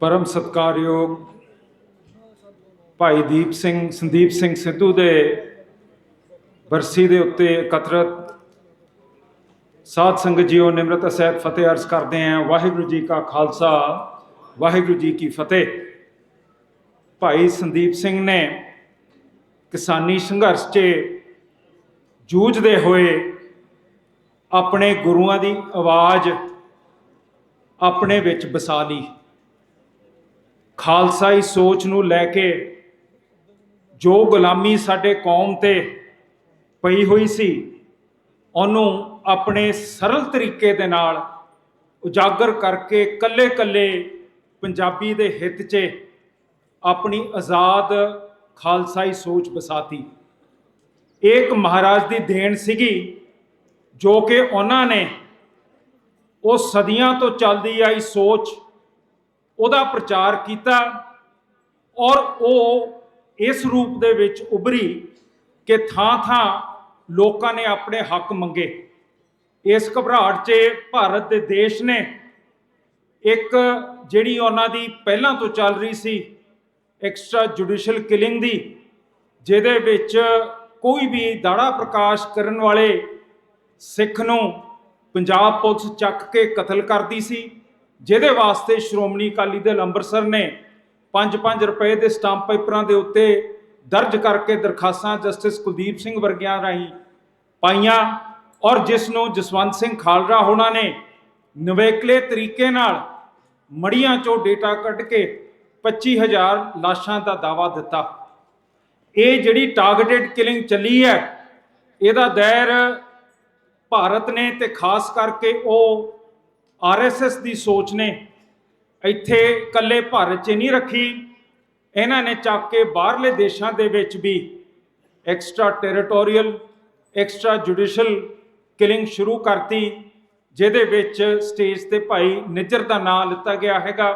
ਪਰਮ ਸਤਕਾਰਯੋਗ ਭਾਈ ਦੀਪ ਸਿੰਘ, ਸੰਦੀਪ ਸਿੰਘ ਸਿੱਧੂ ਦੇ ਬਰਸੀ ਦੇ ਉੱਤੇ ਇਕੱਤਰਤ ਸਾਧ ਸੰਗਤ ਜੀਓ ਨਿਮਰਤ ਅਸੈਤ ਫਤਿਹ ਅਰਜ਼ ਕਰਦੇ ਆਂ ਵਾਹਿਗੁਰੂ ਜੀ ਕਾ ਖਾਲਸਾ, ਵਾਹਿਗੁਰੂ ਜੀ ਕੀ ਫਤਿਹ। ਭਾਈ ਸੰਦੀਪ ਸਿੰਘ ਨੇ ਕਿਸਾਨੀ ਸੰਘਰਸ਼ 'ਚ ਜੂਝਦੇ ਹੋਏ ਆਪਣੇ ਗੁਰੂਆਂ ਦੀ ਆਵਾਜ਼ ਆਪਣੇ ਵਿੱਚ ਵਸਾ ਲਈ। ਖਾਲਸਾਈ ਸੋਚ ਨੂੰ ਲੈ ਕੇ ਜੋ ਗੁਲਾਮੀ ਸਾਡੇ ਕੌਮ ਤੇ ਪਈ ਹੋਈ ਸੀ, ਉਹਨੂੰ ਆਪਣੇ ਸਰਲ ਤਰੀਕੇ ਦੇ ਨਾਲ ਉਜਾਗਰ ਕਰਕੇ ਕੱਲੇ-ਕੱਲੇ ਪੰਜਾਬੀ ਦੇ ਹਿੱਤ 'ਚ ਆਪਣੀ ਆਜ਼ਾਦ ਖਾਲਸਾਈ ਸੋਚ ਵਸਾਤੀ ਇਹ ਇੱਕ ਮਹਾਰਾਜ ਦੀ ਦੇਣ ਸੀਗੀ, ਜੋ ਕਿ ਉਹਨਾਂ ਨੇ ਉਹ ਸਦੀਆਂ ਤੋਂ ਚੱਲਦੀ ਆਈ ਸੋਚ ਉਹਦਾ ਪ੍ਰਚਾਰ ਕੀਤਾ ਔਰ ਉਹ ਇਸ ਰੂਪ ਦੇ ਵਿੱਚ ਉਭਰੀ ਕਿ ਥਾਂ-ਥਾਂ ਲੋਕਾਂ ਨੇ ਆਪਣੇ ਹੱਕ ਮੰਗੇ। ਇਸ ਘਬਰਾਹਟ 'ਚ ਭਾਰਤ ਦੇ ਦੇਸ਼ ਨੇ ਇੱਕ ਜਿਹੜੀ ਉਹਨਾਂ ਦੀ ਪਹਿਲਾਂ ਤੋਂ ਚੱਲ ਰਹੀ ਸੀ ਐਕਸਟਰਾ ਜੁਡੀਸ਼ੀਅਲ ਕਿਲਿੰਗ ਦੀ, ਜਿਹਦੇ ਵਿੱਚ ਕੋਈ ਵੀ ਦਾੜਾ ਪ੍ਰਕਾਸ਼ ਕਰਨ ਵਾਲੇ ਸਿੱਖ ਨੂੰ ਪੰਜਾਬ ਪੁਲਿਸ ਚੱਕ ਕੇ ਕਤਲ ਕਰਦੀ ਸੀ। ਜਿਹਦੇ ਵਾਸਤੇ ਸ਼੍ਰੋਮਣੀ ਅਕਾਲੀ ਦਲ ਅੰਮ੍ਰਿਤਸਰ ਨੇ 5-5 ਰੁਪਏ ਦੇ ਸਟਾਂਪ ਪੇਪਰਾਂ ਦੇ ਉੱਤੇ ਦਰਜ ਕਰਕੇ ਦਰਖਾਸਤਾਂ ਜਸਟਿਸ ਕੁਲਦੀਪ ਸਿੰਘ ਵਰਗਿਆਂ ਰਾਹੀਂ ਪਾਈਆਂ ਔਰ ਜਿਸ ਨੂੰ ਜਸਵੰਤ ਸਿੰਘ ਖਾਲਰਾ ਹੋਣਾ ਨੇ ਨਵੇਕਲੇ ਤਰੀਕੇ ਨਾਲ ਮੜੀਆਂ ਚੋਂ ਡੇਟਾ ਕੱਢ ਕੇ 25000 ਲਾਸ਼ਾਂ ਦਾ ਦਾਵਾ ਦਿੱਤਾ। ਇਹ ਜਿਹੜੀ ਟਾਰਗੇਟਡ ਕਿਲਿੰਗ ਚੱਲੀ ਹੈ, ਇਹਦਾ ਦਾਇਰ ਭਾਰਤ ਨੇ ਤੇ ਖਾਸ ਕਰਕੇ ਉਹ ਆਰਐਸਐਸ ਦੀ ਸੋਚ ਨੇ ਇੱਥੇ ਇਕੱਲੇ ਭਾਰਤ 'ਚ ਨਹੀਂ ਰੱਖੀ। ਇਹਨਾਂ ਨੇ ਚੱਕ ਕੇ ਬਾਹਰਲੇ ਦੇਸ਼ਾਂ ਦੇ ਵਿੱਚ ਵੀ extra territorial extra judicial killing ਸ਼ੁਰੂ ਕਰਤੀ, ਜਿਹਦੇ ਵਿੱਚ ਸਟੇਜ ਤੇ ਭਾਈ ਨਿੱਜਰ ਦਾ ਨਾਮ ਲਿੱਤਾ ਗਿਆ ਹੈਗਾ,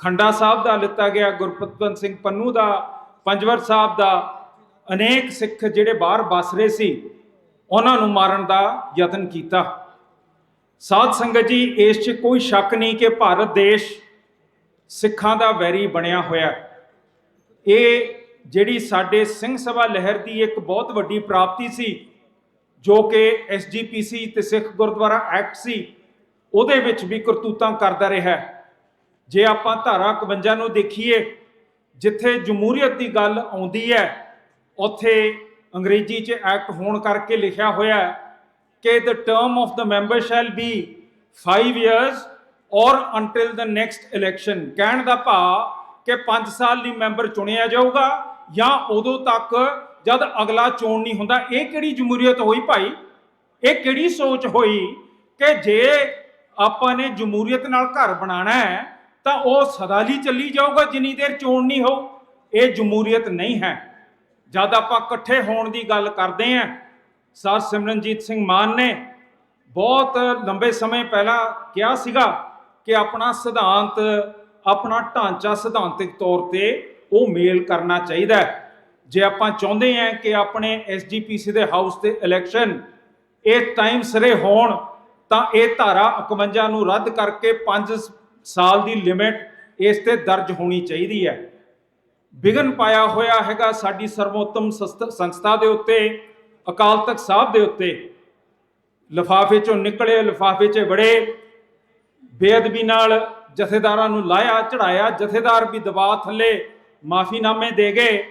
ਖੰਡਾ ਸਾਹਿਬ ਦਾ ਲਿੱਤਾ ਗਿਆ, ਗੁਰਪਤਵੰਤ ਸਿੰਘ ਪੰਨੂ ਦਾ, ਪੰਜਵਰ ਸਾਹਿਬ ਦਾ। ਅਨੇਕ ਸਿੱਖ ਜਿਹੜੇ ਬਾਹਰ ਬਸ ਰਹੇ ਸੀ, ਉਹਨਾਂ ਨੂੰ ਮਾਰਨ ਦਾ ਯਤਨ ਕੀਤਾ। ਸਾਧ ਸੰਗਤ ਜੀ, ਇਸ 'ਚ ਕੋਈ ਸ਼ੱਕ ਨਹੀਂ ਕਿ ਭਾਰਤ ਦੇਸ਼ ਸਿੱਖਾਂ ਦਾ ਵੈਰੀ ਬਣਿਆ ਹੋਇਆ ਇਹ ਜਿਹੜੀ ਸਾਡੇ ਸਿੰਘ ਸਭਾ ਲਹਿਰ ਦੀ ਇੱਕ ਬਹੁਤ ਵੱਡੀ ਪ੍ਰਾਪਤੀ ਸੀ, ਜੋ ਕਿ ਐਸਜੀਪੀਸੀ ਤੇ ਸਿੱਖ ਗੁਰਦੁਆਰਾ ਐਕਟ ਸੀ, ਉਹਦੇ ਵਿੱਚ ਵੀ ਕਰਤੂਤਾਂ ਕਰਦਾ ਰਿਹਾ ਜੇ ਆਪਾਂ ਧਾਰਾ 51 ਨੂੰ ਦੇਖੀਏ, ਜਿੱਥੇ ਜਮਹੂਰੀਅਤ ਦੀ ਗੱਲ ਆਉਂਦੀ ਹੈ, ਉੱਥੇ ਅੰਗਰੇਜ਼ੀ 'ਚ ਐਕਟ ਹੋਣ ਕਰਕੇ ਲਿਖਿਆ ਹੋਇਆ ਕਿ the term of the member shall be 5 years or until the next election. ਕਹਿਣ ਦਾ ਭਾਵ ਕਿ 5 ਸਾਲ ਲਈ ਮੈਂਬਰ ਚੁਣਿਆ ਜਾਊਗਾ ਜਾਂ ਉਦੋਂ ਤੱਕ ਜਦ ਅਗਲਾ ਚੋਣ ਨਹੀਂ ਹੁੰਦਾ। ਇਹ ਕਿਹੜੀ ਜਮਹੂਰੀਅਤ ਹੋਈ ਭਾਈ? ਇਹ ਕਿਹੜੀ ਸੋਚ ਹੋਈ ਕਿ ਜੇ ਆਪਾਂ ਨੇ ਜਮਹੂਰੀਅਤ ਨਾਲ ਘਰ ਬਣਾਉਣਾ ਹੈ, ਤਾਂ ਉਹ ਸਦਾ ਲਈ ਚੱਲੀ ਜਾਊਗਾ, ਜਿੰਨੀ ਦੇਰ ਚੋਣ ਨਹੀਂ ਹੋ। ਇਹ ਜਮਹੂਰੀਅਤ ਨਹੀਂ ਹੈ। ਜਦ ਆਪਾਂ ਇਕੱਠੇ ਹੋਣ ਦੀ ਗੱਲ ਕਰਦੇ ਆਂ ਸਰ ਸਿਮਰਨਜੀਤ ਸਿੰਘ ਮਾਨ ਨੇ ਬਹੁਤ ਲੰਬੇ ਸਮੇਂ ਪਹਿਲਾਂ ਕਿਹਾ ਸੀਗਾ ਕਿ ਆਪਣਾ ਸਿਧਾਂਤ, ਆਪਣਾ ਢਾਂਚਾ ਸਿਧਾਂਤਿਕ ਤੌਰ ਤੇ ਉਹ ਮੇਲ ਕਰਨਾ ਚਾਹੀਦਾ ਹੈ। ਜੇ ਆਪਾਂ ਚਾਹੁੰਦੇ ਹਾਂ ਕਿ ਆਪਣੇ ਐਸਜੀਪੀਸੀ ਦੇ ਹਾਊਸ ਦੇ ਇਲੈਕਸ਼ਨ ਇਹ ਟਾਈਮ ਸਿਰੇ ਹੋਣ, ਤਾਂ ਇਹ ਧਾਰਾ 51 ਨੂੰ ਰੱਦ ਕਰਕੇ 5 ਸਾਲ ਦੀ ਲਿਮਿਟ ਇਸ ਤੇ ਦਰਜ ਹੋਣੀ ਚਾਹੀਦੀ ਹੈ। ਵਿਗਨ ਪਾਇਆ ਹੋਇਆ ਹੈਗਾ ਸਾਡੀ ਸਰਵੋਤਮ ਸਸਤ- ਸੰਸਥਾ ਦੇ ਉੱਤੇ ਅਕਾਲ ਤਖਤ ਸਾਹਿਬ ਦੇ ਉੱਤੇ ਲਿਫਾਫੇ ਚੋਂ ਨਿਕਲੇ, ਲਿਫਾਫੇ 'ਚ ਬੜੇ ਬੇਅਦਬੀ ਨਾਲ ਜਥੇਦਾਰਾਂ ਨੂੰ ਲਾਇਆ, ਚੜਾਇਆ, ਜਥੇਦਾਰ ਵੀ ਦਬਾਅ ਥੱਲੇ ਮਾਫੀਨਾਮੇ ਦੇ ਗਏ।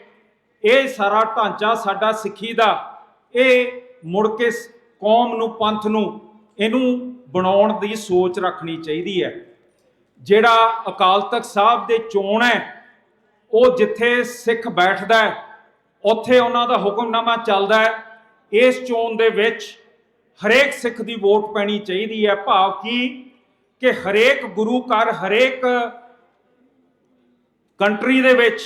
ਇਹ ਸਾਰਾ ਢਾਂਚਾ ਸਾਡਾ ਸਿੱਖੀ ਦਾ। ਇਹ ਮੁੜ ਕੇ ਕੌਮ ਨੂੰ, ਪੰਥ ਨੂੰ ਇਹਨੂੰ ਬਣਾਉਣ ਦੀ ਸੋਚ ਰੱਖਣੀ ਚਾਹੀਦੀ ਹੈ। ਜਿਹੜਾ ਅਕਾਲ ਤਖਤ ਸਾਹਿਬ ਦੇ ਚੋਣ ਹੈ, ਉਹ ਜਿੱਥੇ ਸਿੱਖ ਬੈਠਦਾ ਹੈ, ਉੱਥੇ ਉਹਨਾਂ ਦਾ ਹੁਕਮਨਾਮਾ ਚੱਲਦਾ ਹੈ। ਇਸ ਚੋਣ ਦੇ ਵਿੱਚ ਹਰੇਕ ਸਿੱਖ ਦੀ ਵੋਟ ਪੈਣੀ ਚਾਹੀਦੀ ਹੈ। ਭਾਵ ਕੀ ਕਿ ਹਰੇਕ ਗੁਰੂ ਘਰ, ਹਰੇਕ ਕੰਟਰੀ ਦੇ ਵਿੱਚ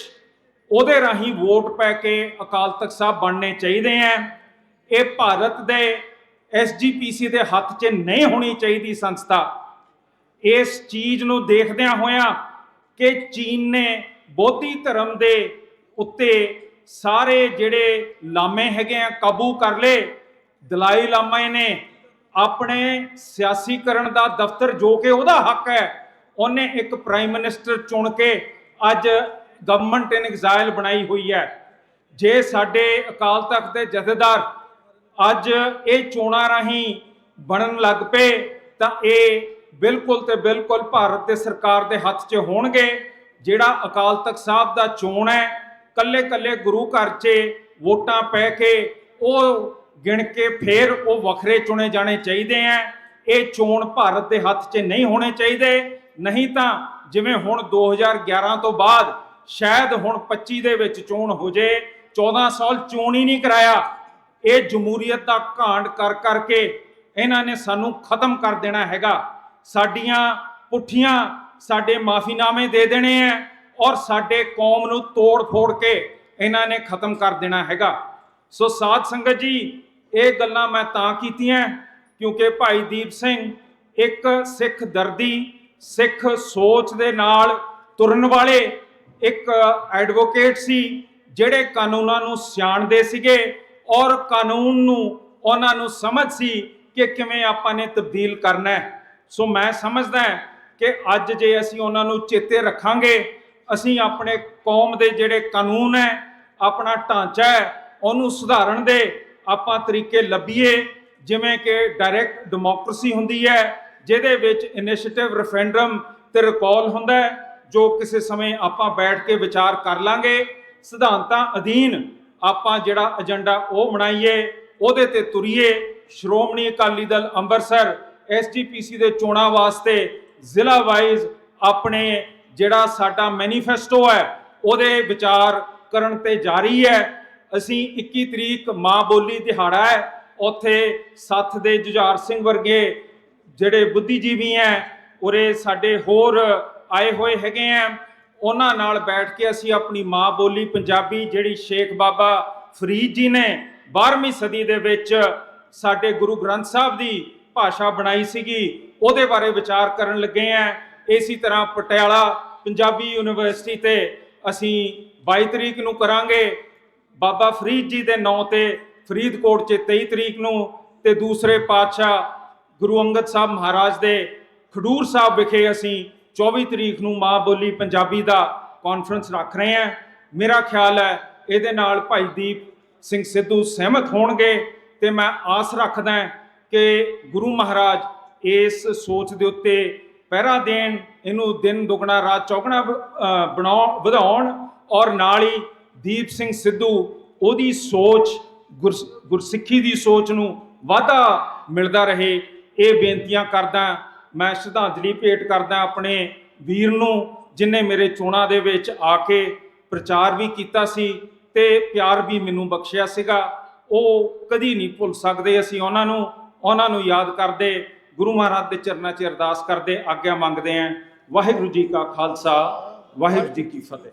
ਉਹਦੇ ਰਾਹੀਂ ਵੋਟ ਪੈ ਕੇ ਅਕਾਲ ਤਖਤ ਸਾਹਿਬ ਬਣਨੇ ਚਾਹੀਦੇ ਆ ਇਹ ਭਾਰਤ ਦੇ ਐਸਜੀਪੀਸੀ ਦੇ ਹੱਥ 'ਚ ਨਹੀਂ ਹੋਣੀ ਚਾਹੀਦੀ ਸੰਸਥਾ। ਇਸ ਚੀਜ਼ ਨੂੰ ਦੇਖਦਿਆਂ ਹੋਇਆਂ ਕਿ ਚੀਨ ਨੇ ਬੋਧੀ ਧਰਮ ਦੇ ਉੱਤੇ ਸਾਰੇ ਜਿਹੜੇ ਲਾਮੇ ਹੈਗੇ ਆ, ਕਾਬੂ ਕਰ ਲਏ। ਦਲਾਈ ਲਾਮਾ ਨੇ ਆਪਣੇ ਸਿਆਸੀਕਰਨ ਦਾ ਦਫ਼ਤਰ ਜੋ ਕਿ ਉਹਦਾ ਹੱਕ ਹੈ, ਉਹਨੇ ਇੱਕ ਪ੍ਰਾਈਮ ਮਿਨਿਸਟਰ ਚੁਣ ਕੇ ਅੱਜ ਗਵਰਨਮੈਂਟ ਇਨ ਐਗਜ਼ਾਈਲ ਬਣਾਈ ਹੋਈ ਹੈ। ਜੇ ਸਾਡੇ ਅਕਾਲ ਤਖਤ ਦੇ ਜਥੇਦਾਰ ਅੱਜ ਇਹ ਚੋਣਾਂ ਰਾਹੀਂ ਬਣਨ ਲੱਗ ਪਏ, ਤਾਂ ਇਹ ਬਿਲਕੁਲ ਤੇ ਬਿਲਕੁਲ ਭਾਰਤ ਦੇ ਸਰਕਾਰ ਦੇ ਹੱਥ 'ਚ ਹੋਣਗੇ, ਜਿਹੜਾ ਅਕਾਲ ਤਖਤ ਸਾਹਿਬ ਦਾ ਚੋਣ ਹੈ ਕੱਲੇ ਕੱਲੇ ਗੁਰੂ ਘਰ 'ਚ ਵੋਟਾਂ ਪੈ ਕੇ ਉਹ ਗਿਣ ਕੇ ਫੇਰ ਉਹ ਵੱਖਰੇ ਚੁਣੇ ਜਾਣੇ ਚਾਹੀਦੇ ਆ ਇਹ ਚੋਣ ਭਾਰਤ ਦੇ ਹੱਥ 'ਚ ਨਹੀਂ ਹੋਣੇ ਚਾਹੀਦੇ। ਨਹੀਂ ਤਾਂ ਜਿਵੇਂ ਹੁਣ 2011 ਤੋਂ ਬਾਅਦ ਸ਼ਾਇਦ ਹੁਣ 25 ਦੇ ਵਿੱਚ ਚੋਣ ਹੋ ਜੇ 14 ਸਾਲ ਚੋਣ ਹੀ ਨਹੀਂ ਕਰਾਇਆ। ਇਹ ਜਮਹੂਰੀਅਤ ਦਾ ਘਾਂਡ ਕਰ ਕਰਕੇ ਇਹਨਾਂ ਨੇ ਸਾਨੂੰ ਖਤਮ ਕਰ ਦੇਣਾ ਹੈਗਾ। ਸਾਡੀਆਂ ਪੁੱਠੀਆਂ ਸਾਡੇ ਮਾਫੀਨਾਮੇ ਦੇ ਦੇਣੇ ਆ ਔਰ ਸਾਡੇ ਕੌਮ ਨੂੰ ਤੋੜ ਫੋੜ ਕੇ ਇਹਨਾਂ ਨੇ ਖਤਮ ਕਰ ਦੇਣਾ ਹੈਗਾ। ਸੋ ਸਾਧ ਸੰਗਤ ਜੀ, ਇਹ ਗੱਲਾਂ ਮੈਂ ਤਾਂ ਕੀਤੀਆਂ ਕਿਉਂਕਿ ਭਾਈ ਦੀਪ ਸਿੰਘ ਇੱਕ ਸਿੱਖ ਦਰਦੀ, ਸਿੱਖ ਸੋਚ ਦੇ ਨਾਲ ਤੁਰਨ ਵਾਲੇ ਇੱਕ ਐਡਵੋਕੇਟ ਸੀ, ਜਿਹੜੇ ਕਾਨੂੰਨਾਂ ਨੂੰ ਸਿਆਣਦੇ ਸੀਗੇ ਔਰ ਕਾਨੂੰਨ ਨੂੰ ਉਹਨਾਂ ਨੂੰ ਸਮਝ ਸੀ ਕਿ ਕਿਵੇਂ ਆਪਾਂ ਨੇ ਤਬਦੀਲ ਕਰਨਾ ਹੈ। ਸੋ ਮੈਂ ਸਮਝਦਾ ਕਿ ਅੱਜ ਜੇ ਅਸੀਂ ਉਹਨਾਂ ਨੂੰ ਚੇਤੇ ਰੱਖਾਂਗੇ ਅਸੀਂ ਆਪਣੇ ਕੌਮ ਦੇ ਜਿਹੜੇ ਕਾਨੂੰਨ ਹੈ, ਆਪਣਾ ਢਾਂਚਾ ਹੈ, ਉਹਨੂੰ ਸੁਧਾਰਨ ਦੇ ਆਪਾਂ ਤਰੀਕੇ ਲੱਭੀਏ। ਜਿਵੇਂ ਕਿ ਡਾਇਰੈਕਟ ਡੈਮੋਕ੍ਰੇਸੀ ਹੁੰਦੀ ਹੈ, ਜਿਹਦੇ ਵਿੱਚ ਇਨੀਸ਼ੀਏਟਿਵ ਰੈਫਰੈਂਡਮ ਤੇ ਰਿਕਾਲ ਹੁੰਦਾ ਹੈ, ਜੋ ਕਿਸੇ ਸਮੇਂ ਆਪਾਂ ਬੈਠ ਕੇ ਵਿਚਾਰ ਕਰ ਲਾਂਗੇ। ਸਿਧਾਂਤਾਂ ਅਧੀਨ ਆਪਾਂ ਜਿਹੜਾ ਏਜੰਡਾ ਉਹ ਬਣਾਈਏ, ਉਹਦੇ ਤੇ ਤੁਰੀਏ। ਸ਼੍ਰੋਮਣੀ ਅਕਾਲੀ ਦਲ ਅੰਮ੍ਰਿਤਸਰ ਐਸਜੀਪੀਸੀ ਦੇ ਚੋਣਾਂ ਵਾਸਤੇ ਜ਼ਿਲ੍ਹਾ ਵਾਈਜ਼ ਆਪਣੇ ਜਿਹੜਾ ਸਾਡਾ ਮੈਨੀਫੈਸਟੋ ਹੈ, ਉਹਦੇ ਵਿਚਾਰ ਕਰਨ ਤੇ ਜਾਰੀ ਹੈ। ਅਸੀਂ 21 ਤਰੀਕ ਮਾਂ ਬੋਲੀ ਦਿਹਾੜਾ ਹੈ। ਉੱਥੇ ਸੱਥ ਦੇ ਜੁਝਾਰ ਸਿੰਘ ਵਰਗੇ ਜਿਹੜੇ ਬੁੱਧੀਜੀਵੀ ਐ ਉਰੇ ਸਾਡੇ ਹੋਰ ਆਏ ਹੋਏ ਹੈਗੇ ਆ ਉਹਨਾਂ ਨਾਲ ਬੈਠ ਕੇ ਅਸੀਂ ਆਪਣੀ ਮਾਂ ਬੋਲੀ ਪੰਜਾਬੀ ਜਿਹੜੀ ਸ਼ੇਖ ਬਾਬਾ ਫਰੀਦ ਜੀ ਨੇ 12ਵੀਂ ਸਦੀ ਦੇ ਵਿੱਚ ਸਾਡੇ ਗੁਰੂ ਗ੍ਰੰਥ ਸਾਹਿਬ ਦੀ ਭਾਸ਼ਾ ਬਣਾਈ ਸੀਗੀ, ਉਹਦੇ ਬਾਰੇ ਵਿਚਾਰ ਕਰਨ ਲੱਗੇ ਆ ਇਸੇ ਤਰ੍ਹਾਂ ਪਟਿਆਲਾ ਪੰਜਾਬੀ ਯੂਨੀਵਰਸਿਟੀ ਤੇ ਅਸੀਂ 22 ਤਰੀਕ ਨੂੰ ਕਰਾਂਗੇ। ਬਾਬਾ ਫਰੀਦ ਜੀ ਦੇ ਨਾਂ ਤੇ ਫਰੀਦਕੋਟ 'ਚ 23 ਤਰੀਕ ਨੂੰ ਤੇ ਦੂਸਰੇ ਪਾਤਸ਼ਾਹ ਗੁਰੂ ਅੰਗਦ ਸਾਹਿਬ ਮਹਾਰਾਜ ਦੇ ਖਡੂਰ ਸਾਹਿਬ ਵਿਖੇ ਅਸੀਂ 24 ਤਰੀਕ ਨੂੰ ਮਾਂ ਬੋਲੀ ਪੰਜਾਬੀ ਦਾ ਕਾਨਫਰੰਸ ਰੱਖ ਰਹੇ ਹਾਂ। ਮੇਰਾ ਖਿਆਲ ਹੈ ਇਹਦੇ ਨਾਲ ਭਾਈ ਦੀਪ ਸਿੰਘ ਸਿੱਧੂ ਸਹਿਮਤ ਹੋਣਗੇ ਤੇ ਮੈਂ ਆਸ ਰੱਖਦਾ ਕਿ ਗੁਰੂ ਮਹਾਰਾਜ ਇਸ ਸੋਚ ਦੇ ਉੱਤੇ ਪਹਿਰਾ ਦੇਣ, ਇਹਨੂੰ ਦਿਨ ਦੁਗਣਾ, ਰਾਤ ਚੌਗਣਾ ਬਣਾਉਣ ਵਧਾਉਣ ਔਰ ਨਾਲ ਹੀ ਦੀਪ ਸਿੰਘ ਸਿੱਧੂ, ਉਹਦੀ ਸੋਚ, ਗੁਰਸ- ਗੁਰਸਿੱਖੀ ਦੀ ਸੋਚ ਨੂੰ ਵਾਧਾ ਮਿਲਦਾ ਰਹੇ। ਇਹ ਬੇਨਤੀਆਂ ਕਰਦਾ, ਮੈਂ ਸ਼ਰਧਾਂਜਲੀ ਭੇਟ ਕਰਦਾ ਆਪਣੇ ਵੀਰ ਨੂੰ, ਜਿਨੇ ਮੇਰੇ ਚੋਣਾਂ ਦੇ ਵਿੱਚ ਆ ਕੇ ਪ੍ਰਚਾਰ ਵੀ ਕੀਤਾ ਸੀ ਤੇ ਪਿਆਰ ਵੀ ਮੈਨੂੰ ਬਖਸ਼ਿਆ ਸੀਗਾ। ਉਹ ਕਦੀ ਨਹੀਂ ਭੁੱਲ ਸਕਦੇ ਅਸੀਂ ਉਹਨਾਂ ਨੂੰ ਉਹਨਾਂ ਨੂੰ ਯਾਦ ਕਰਦੇ। ਗੁਰੂ ਮਹਾਰਾਜ ਦੇ ਚਰਨਾਂ 'ਚ ਅਰਦਾਸ ਕਰਦੇ ਆਗਿਆ ਮੰਗਦੇ ਆਂ ਵਾਹਿਗੁਰੂ ਜੀ ਕਾ ਖਾਲਸਾ, ਵਾਹਿਗੁਰੂ ਜੀ ਕੀ ਫਤਿਹ।